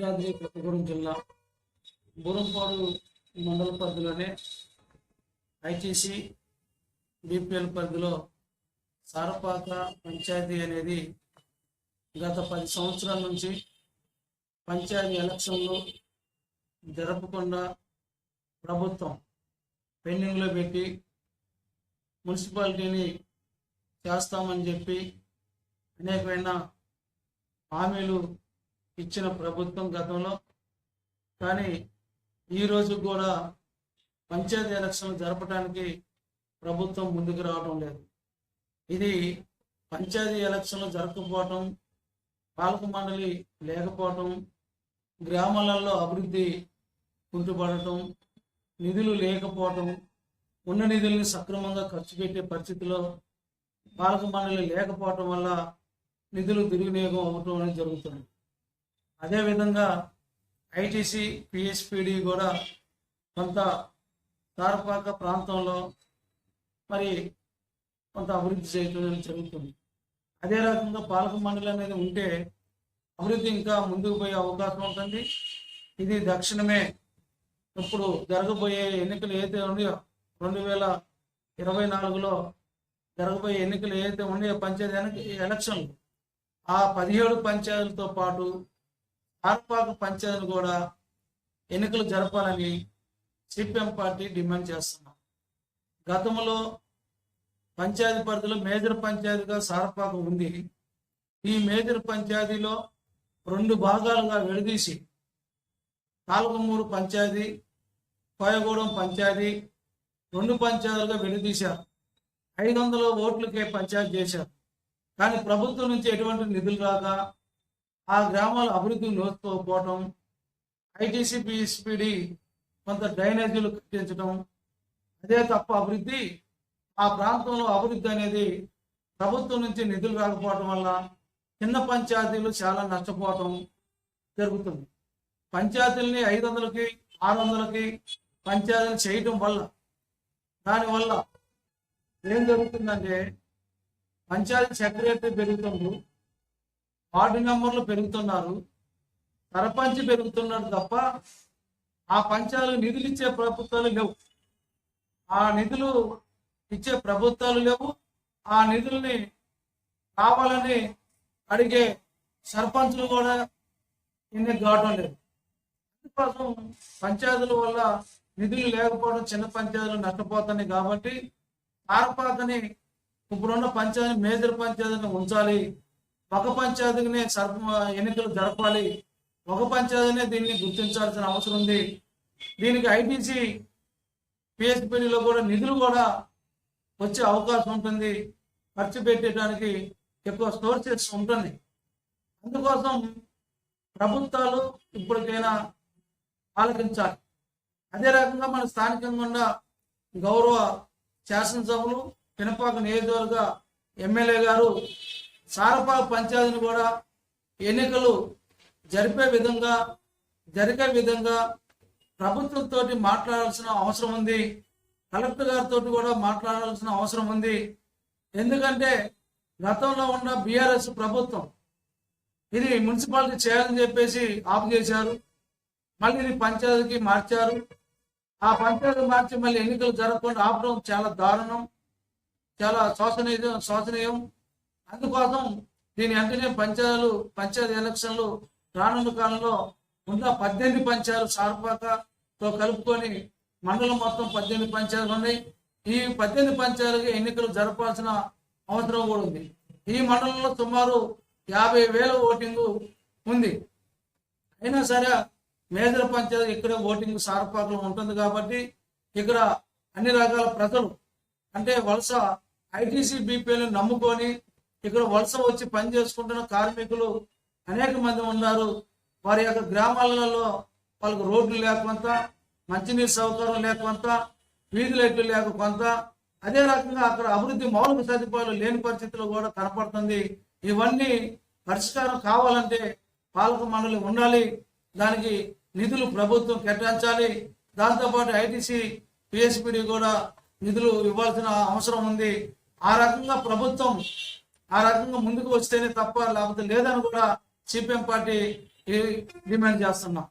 భద్రాద్రి కొత్తగూడెం జిల్లా బురంపాడు మండల పరిధిలోనే ఐటీసీ బీపీఎల్ పరిధిలో సారపాక పంచాయతీ అనేది గత పది సంవత్సరాల నుంచి పంచాయతీ ఎలక్షన్లు జరపకుండా ప్రభుత్వం పెండింగ్లో పెట్టి మున్సిపాలిటీని చేస్తామని చెప్పి అనేకమైన హామీలు ఇచ్చిన ప్రభుత్వం గతంలో. కానీ ఈ కూడా పంచాయతీ ఎలక్షన్లు జరపడానికి ప్రభుత్వం ముందుకు రావడం లేదు. ఇది పంచాయతీ ఎలక్షన్లు జరగకపోవటం పాలక మండలి లేకపోవటం గ్రామాలలో అభివృద్ధి కుంటుపడటం నిధులు లేకపోవటం ఉన్న నిధుల్ని సక్రమంగా ఖర్చు పెట్టే పరిస్థితిలో పాలక మండలి లేకపోవటం వల్ల నిధులు దుర్వినియోగం అవ్వటం అనేది జరుగుతుంది. అదేవిధంగా ఐటీసీ పిఎస్పిడి కూడా కొంత తారపాక ప్రాంతంలో మరి కొంత అభివృద్ధి చేయడం జరుగుతుంది. అదే రకంగా పాలక మండలి అనేది ఉంటే అభివృద్ధి ఇంకా ముందుకు పోయే అవకాశం ఉంటుంది. ఇది దక్షిణమే ఇప్పుడు జరగబోయే ఎన్నికలు ఏదైతే ఉన్నాయో రెండు వేల ఇరవై నాలుగులో జరగబోయే ఎన్నికలు ఏదైతే ఉన్నాయో పంచాయతీ ఎన్నిక- ఎలక్షన్లు ఆ పదిహేడు పంచాయతీలతో పాటు ఆర్పాకు పంచాయతీలు కూడా ఎన్నికలు జరపాలని సిపిఎం పార్టీ డిమాండ్ చేస్తున్నాం. గతంలో పంచాయతీ పరిధిలో మేజర్ పంచాయతీగా సారపాక ఉంది. ఈ మేజర్ పంచాయతీలో రెండు భాగాలుగా విడదీసి తాలకమూరు పంచాయతీ కోయగూడెం పంచాయతీ రెండు పంచాయతీలుగా విడదీశారు. ఐదు వందల ఓట్లకే పంచాయతీ చేశారు. కానీ ప్రభుత్వం నుంచి ఎటువంటి నిధులు రాక ఆ గ్రామాల అభివృద్ధి నోచుకోకపోవటం ఐటీసీపీఎస్పీడి కొంత డ్రైనేజీలు కట్టించడం అదే తప్ప అభివృద్ధి ఆ ప్రాంతంలో అభివృద్ధి అనేది ప్రభుత్వం నుంచి నిధులు రాకపోవటం వల్ల చిన్న పంచాయతీలు చాలా నష్టపోవటం జరుగుతుంది. పంచాయతీలని ఐదు వందలకి ఆరు వందలకి పంచాయతీలు చేయటం వల్ల దానివల్ల ఏం జరుగుతుందంటే పంచాయతీ సెక్రటరీ పెరుగుతుంది వార్డు మెంబర్లు పెరుగుతున్నారు సర్పంచ్ పెరుగుతున్నారు తప్ప ఆ పంచాలు నిధులు ఇచ్చే ప్రభుత్వాలు లేవు. ఆ నిధులు ఇచ్చే ప్రభుత్వాలు లేవు. ఆ నిధుల్ని కావాలని అడిగే సర్పంచులు కూడా ఎన్ని కావటం లేదు. అందుకోసం పంచాయతీల వల్ల నిధులు లేకపోవడం చిన్న పంచాయతీలు నష్టపోతున్నాయి కాబట్టి తారపాతని ఇప్పుడున్న పంచాయతీ మేజర్ పంచాయతీని ఉంచాలి. ఒక పంచాయతీనే సర్ప ఎన్నికలు జరపాలి. ఒక పంచాయతీనే దీన్ని గుర్తించాల్సిన అవసరం ఉంది. దీనికి ఐటీసీ పిఎస్పిడిలో కూడా నిధులు కూడా వచ్చే అవకాశం ఉంటుంది. ఖర్చు పెట్టడానికి ఎక్కువ సోర్సెస్ ఉంటుంది. అందుకోసం ప్రభుత్వాలు ఇప్పటికైనా ఆలోచించాలి అదే రకంగా మన స్థానికంగా ఉన్న గౌరవ శాసనసభలు పినపాక నియోజకవర్గ ఎమ్మెల్యే గారు సారపాక పంచాయతీని కూడా ఎన్నికలు జరిపే విధంగా జరిగే విధంగా ప్రభుత్వంతో మాట్లాడాల్సిన అవసరం ఉంది. కలెక్టర్ గారితో కూడా మాట్లాడాల్సిన అవసరం ఉంది. ఎందుకంటే గతంలో ఉన్న బీఆర్ఎస్ ప్రభుత్వం ఇది మున్సిపాలిటీ చేయాలని చెప్పేసి ఆపు చేశారు. మళ్ళీ ఇది పంచాయతీకి మార్చారు. ఆ పంచాయతీ మార్చి మళ్ళీ ఎన్నికలు జరగకుండా ఆపడం చాలా దారుణం. చాలా శోచనీయం శోచనీయం అందుకోసం దీని వెంటనే పంచాయతీలు పంచాయతీ ఎలక్షన్లు రానున్న కాలంలో ఉన్న పద్దెనిమిది పంచాయలు సార్పాకతో కలుపుకొని మండలం మొత్తం పద్దెనిమిది పంచాయతీలు ఉన్నాయి. ఈ పద్దెనిమిది పంచాయతీలకు ఎన్నికలు జరపాల్సిన అవసరం కూడా ఉంది. ఈ మండలంలో సుమారు యాభై వేల ఓటింగ్ ఉంది. అయినా సరే మేజర్ పంచాయతీ ఇక్కడ ఓటింగ్ సారపాకలో ఉంటుంది కాబట్టి ఇక్కడ అన్ని రకాల ప్రజలు అంటే వలస ఐటీసీ బీపీఎల్ని నమ్ముకొని ఇక్కడ వలస వచ్చి పని చేసుకుంటున్న కార్మికులు అనేక మంది ఉన్నారు. వారి యొక్క గ్రామాలలో వాళ్ళకు రోడ్లు లేకపోత మంచినీరు సౌకర్యం లేకపోత వీధి లైట్లు లేక అదే రకంగా అక్కడ అభివృద్ధి మౌలిక సదుపాయాలు లేని పరిస్థితులు కూడా కనపడుతుంది. ఇవన్నీ పరిష్కారం కావాలంటే పాలక మండలి ఉండాలి. దానికి నిధులు ప్రభుత్వం కేటాయించాలి. దాంతోపాటు ఐటీసీ పిఎస్పిడి కూడా నిధులు ఇవ్వాల్సిన అవసరం ఉంది. ఆ రకంగా ప్రభుత్వం ఆ రకంగా ముందుకు వస్తేనే తప్ప లేకపోతే లేదని కూడా సిపిఎం పార్టీ ఈ డిమాండ్ చేస్తున్నాం.